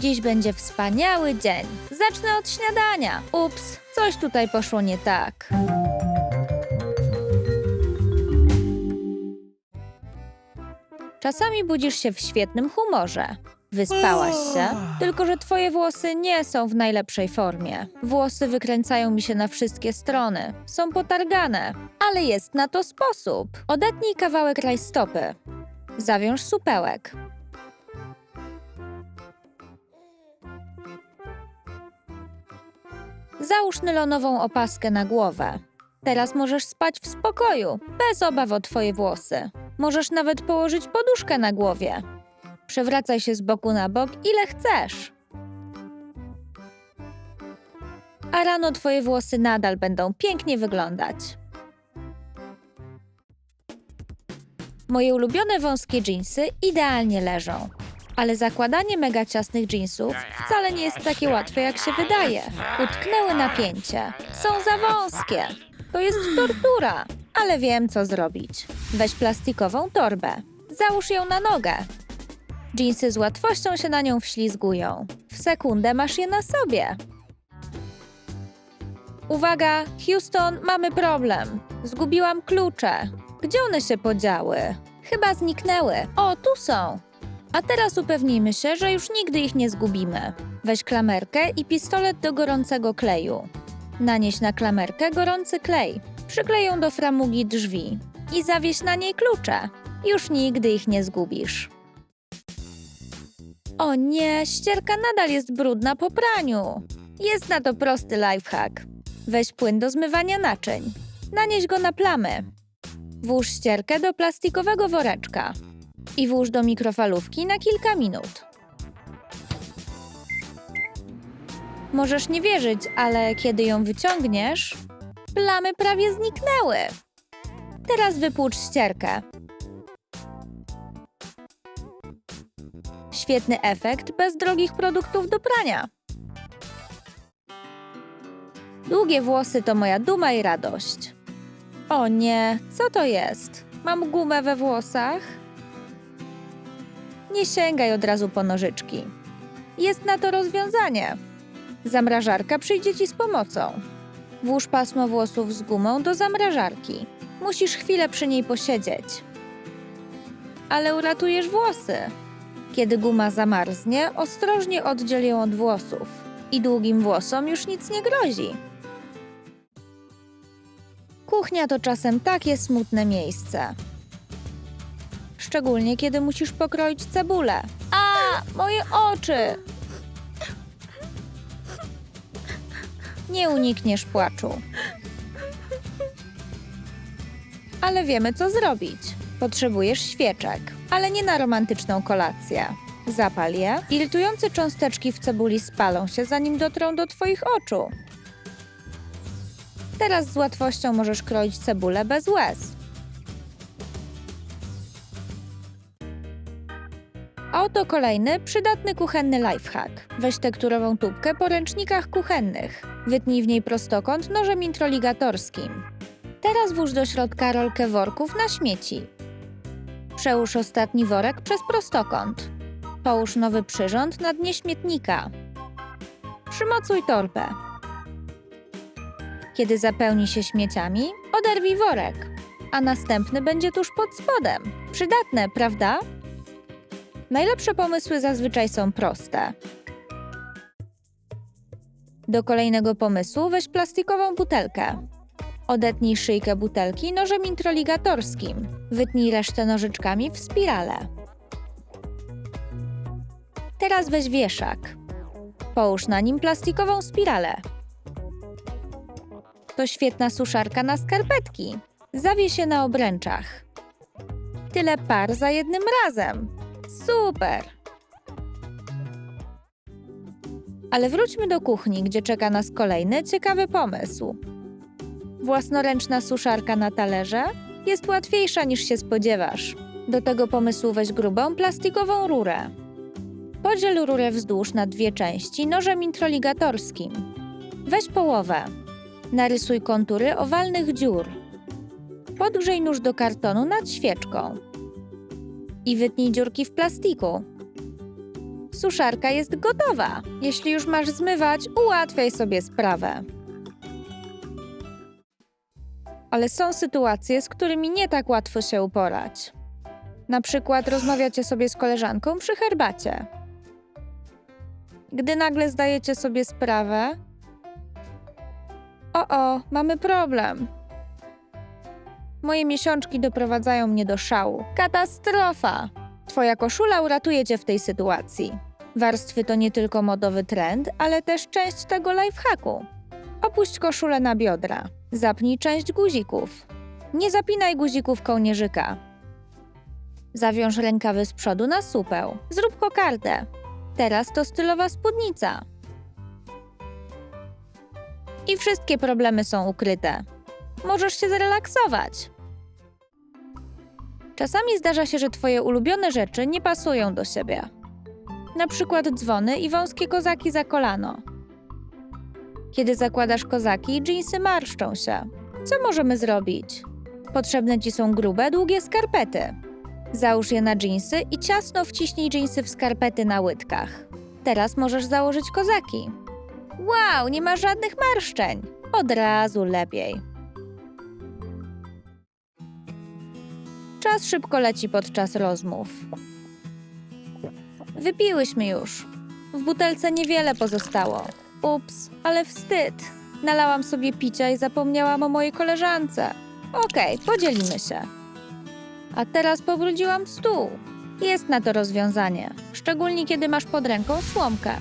Dziś będzie wspaniały dzień. Zacznę od śniadania. Ups, coś tutaj poszło nie tak. Czasami budzisz się w świetnym humorze. Wyspałaś się, tylko że twoje włosy nie są w najlepszej formie. Włosy wykręcają mi się na wszystkie strony. Są potargane, ale jest na to sposób. Odetnij kawałek rajstopy. Zawiąż supełek. Załóż nylonową opaskę na głowę. Teraz możesz spać w spokoju, bez obaw o twoje włosy. Możesz nawet położyć poduszkę na głowie. Przewracaj się z boku na bok ile chcesz. A rano twoje włosy nadal będą pięknie wyglądać. Moje ulubione wąskie dżinsy idealnie leżą. Ale zakładanie mega ciasnych dżinsów wcale nie jest takie łatwe, jak się wydaje. Utknęły napięcie. Są za wąskie. To jest tortura, ale wiem, co zrobić. Weź plastikową torbę. Załóż ją na nogę. Dżinsy z łatwością się na nią wślizgują. W sekundę masz je na sobie. Uwaga, Houston, mamy problem. Zgubiłam klucze. Gdzie one się podziały? Chyba zniknęły. O, tu są. A teraz upewnijmy się, że już nigdy ich nie zgubimy. Weź klamerkę i pistolet do gorącego kleju. Nanieś na klamerkę gorący klej. Przyklej ją do framugi drzwi i zawieś na niej klucze. Już nigdy ich nie zgubisz. O nie, ścierka nadal jest brudna po praniu. Jest na to prosty lifehack. Weź płyn do zmywania naczyń. Nanieś go na plamy. Włóż ścierkę do plastikowego woreczka i włóż do mikrofalówki na kilka minut. Możesz nie wierzyć, ale kiedy ją wyciągniesz, plamy prawie zniknęły. Teraz wypłucz ścierkę. Świetny efekt bez drogich produktów do prania. Długie włosy to moja duma i radość. O nie, co to jest? Mam gumę we włosach? Nie sięgaj od razu po nożyczki. Jest na to rozwiązanie. Zamrażarka przyjdzie ci z pomocą. Włóż pasmo włosów z gumą do zamrażarki. Musisz chwilę przy niej posiedzieć. Ale uratujesz włosy. Kiedy guma zamarznie, ostrożnie oddziel ją od włosów. I długim włosom już nic nie grozi. Kuchnia to czasem takie smutne miejsce. Szczególnie kiedy musisz pokroić cebulę. A, moje oczy! Nie unikniesz płaczu. Ale wiemy, co zrobić. Potrzebujesz świeczek, ale nie na romantyczną kolację. Zapal je. Irytujące cząsteczki w cebuli spalą się, zanim dotrą do Twoich oczu. Teraz z łatwością możesz kroić cebulę bez łez. Oto kolejny przydatny kuchenny lifehack. Weź tekturową tubkę po ręcznikach kuchennych. Wytnij w niej prostokąt nożem introligatorskim. Teraz włóż do środka rolkę worków na śmieci. Przełóż ostatni worek przez prostokąt. Połóż nowy przyrząd na dnie śmietnika. Przymocuj torbę. Kiedy zapełni się śmieciami, oderwij worek, a następny będzie tuż pod spodem. Przydatne, prawda? Najlepsze pomysły zazwyczaj są proste. Do kolejnego pomysłu weź plastikową butelkę. Odetnij szyjkę butelki nożem introligatorskim. Wytnij resztę nożyczkami w spirale. Teraz weź wieszak. Połóż na nim plastikową spiralę. To świetna suszarka na skarpetki. Zawie się na obręczach. Tyle par za jednym razem. Super! Ale wróćmy do kuchni, gdzie czeka nas kolejny ciekawy pomysł. Własnoręczna suszarka na talerze jest łatwiejsza niż się spodziewasz. Do tego pomysłu weź grubą plastikową rurę. Podziel rurę wzdłuż na dwie części nożem introligatorskim. Weź połowę. Narysuj kontury owalnych dziur. Podgrzej nóż do kartonu nad świeczką. I wytnij dziurki w plastiku. Suszarka jest gotowa. Jeśli już masz zmywać, ułatwiaj sobie sprawę. Ale są sytuacje, z którymi nie tak łatwo się uporać. Na przykład rozmawiacie sobie z koleżanką przy herbacie. Gdy nagle zdajecie sobie sprawę, o, o, mamy problem. Moje miesiączki doprowadzają mnie do szału. Katastrofa! Twoja koszula uratuje cię w tej sytuacji. Warstwy to nie tylko modowy trend, ale też część tego lifehacku. Opuść koszulę na biodra. Zapnij część guzików. Nie zapinaj guzików kołnierzyka. Zawiąż rękawy z przodu na supeł. Zrób kokardę. Teraz to stylowa spódnica. I wszystkie problemy są ukryte. Możesz się zrelaksować. Czasami zdarza się, że twoje ulubione rzeczy nie pasują do siebie. Na przykład dzwony i wąskie kozaki za kolano. Kiedy zakładasz kozaki, dżinsy marszczą się. Co możemy zrobić? Potrzebne ci są grube, długie skarpety. Załóż je na dżinsy i ciasno wciśnij dżinsy w skarpety na łydkach. Teraz możesz założyć kozaki. Wow, nie ma żadnych marszczeń. Od razu lepiej. Czas szybko leci podczas rozmów. Wypiłyśmy już. W butelce niewiele pozostało. Ups, ale wstyd. Nalałam sobie picia i zapomniałam o mojej koleżance. Okej, podzielimy się. A teraz pobrudziłam stół. Jest na to rozwiązanie, szczególnie kiedy masz pod ręką słomkę.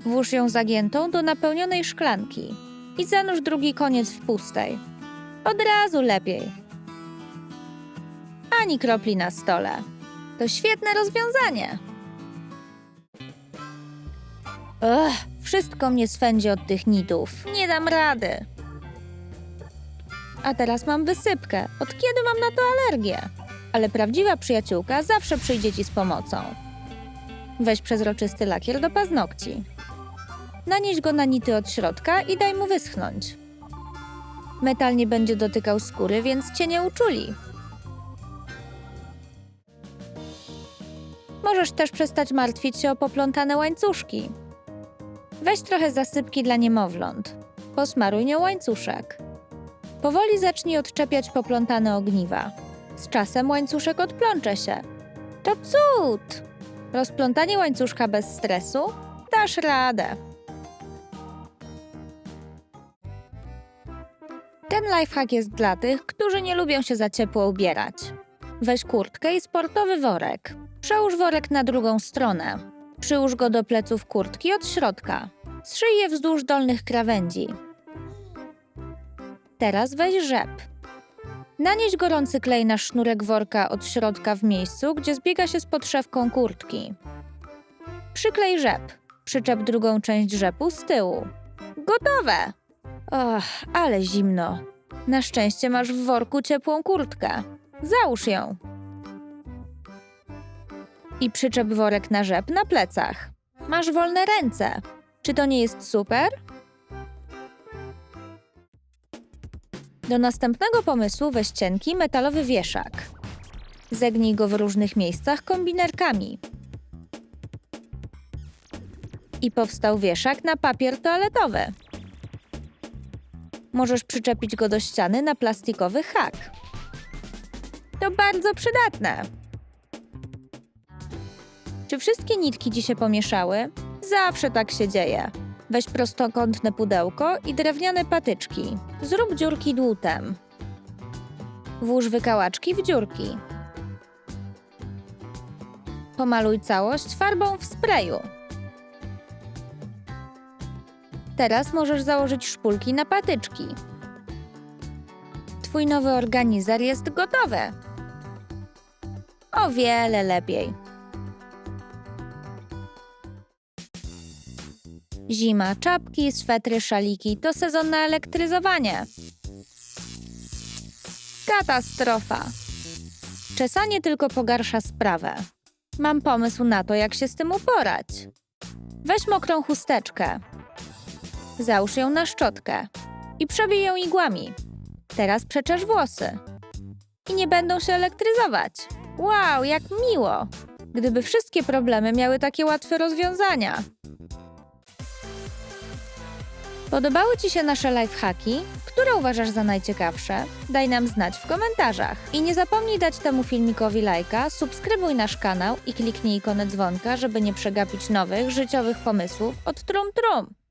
Włóż ją zagiętą do napełnionej szklanki i zanurz drugi koniec w pustej. Od razu lepiej. Ani kropli na stole. To świetne rozwiązanie. Ugh, wszystko mnie swędzi od tych nitów. Nie dam rady. A teraz mam wysypkę. Od kiedy mam na to alergię? Ale prawdziwa przyjaciółka zawsze przyjdzie ci z pomocą. Weź przezroczysty lakier do paznokci. Nanieś go na nity od środka i daj mu wyschnąć. Metal nie będzie dotykał skóry, więc cię nie uczuli. Możesz też przestać martwić się o poplątane łańcuszki. Weź trochę zasypki dla niemowląt. Posmaruj nią łańcuszek. Powoli zacznij odczepiać poplątane ogniwa. Z czasem łańcuszek odplącze się. To cud! Rozplątanie łańcuszka bez stresu? Dasz radę. Ten lifehack jest dla tych, którzy nie lubią się za ciepło ubierać. Weź kurtkę i sportowy worek. Przełóż worek na drugą stronę. Przyłóż go do pleców kurtki od środka. Zszyj je wzdłuż dolnych krawędzi. Teraz weź rzep. Nanieś gorący klej na sznurek worka od środka w miejscu, gdzie zbiega się z podszewką kurtki. Przyklej rzep. Przyczep drugą część rzepu z tyłu. Gotowe! Och, ale zimno. Na szczęście masz w worku ciepłą kurtkę. Załóż ją. I przyczep worek na rzep na plecach. Masz wolne ręce. Czy to nie jest super? Do następnego pomysłu weź cienki metalowy wieszak. Zegnij go w różnych miejscach kombinerkami. I powstał wieszak na papier toaletowy. Możesz przyczepić go do ściany na plastikowy hak. To bardzo przydatne. Czy wszystkie nitki ci się pomieszały? Zawsze tak się dzieje. Weź prostokątne pudełko i drewniane patyczki. Zrób dziurki dłutem. Włóż wykałaczki w dziurki. Pomaluj całość farbą w sprayu. Teraz możesz założyć szpulki na patyczki. Twój nowy organizer jest gotowy. O wiele lepiej. Zima, czapki, swetry, szaliki to sezon na elektryzowanie. Katastrofa. Czesanie tylko pogarsza sprawę. Mam pomysł na to, jak się z tym uporać. Weź mokrą chusteczkę. Załóż ją na szczotkę i przebij ją igłami. Teraz przeczesz włosy. I nie będą się elektryzować. Wow, jak miło! Gdyby wszystkie problemy miały takie łatwe rozwiązania. Podobały Ci się nasze lifehacki? Które uważasz za najciekawsze? Daj nam znać w komentarzach. I nie zapomnij dać temu filmikowi lajka, subskrybuj nasz kanał i kliknij ikonę dzwonka, żeby nie przegapić nowych życiowych pomysłów od Trum Trum.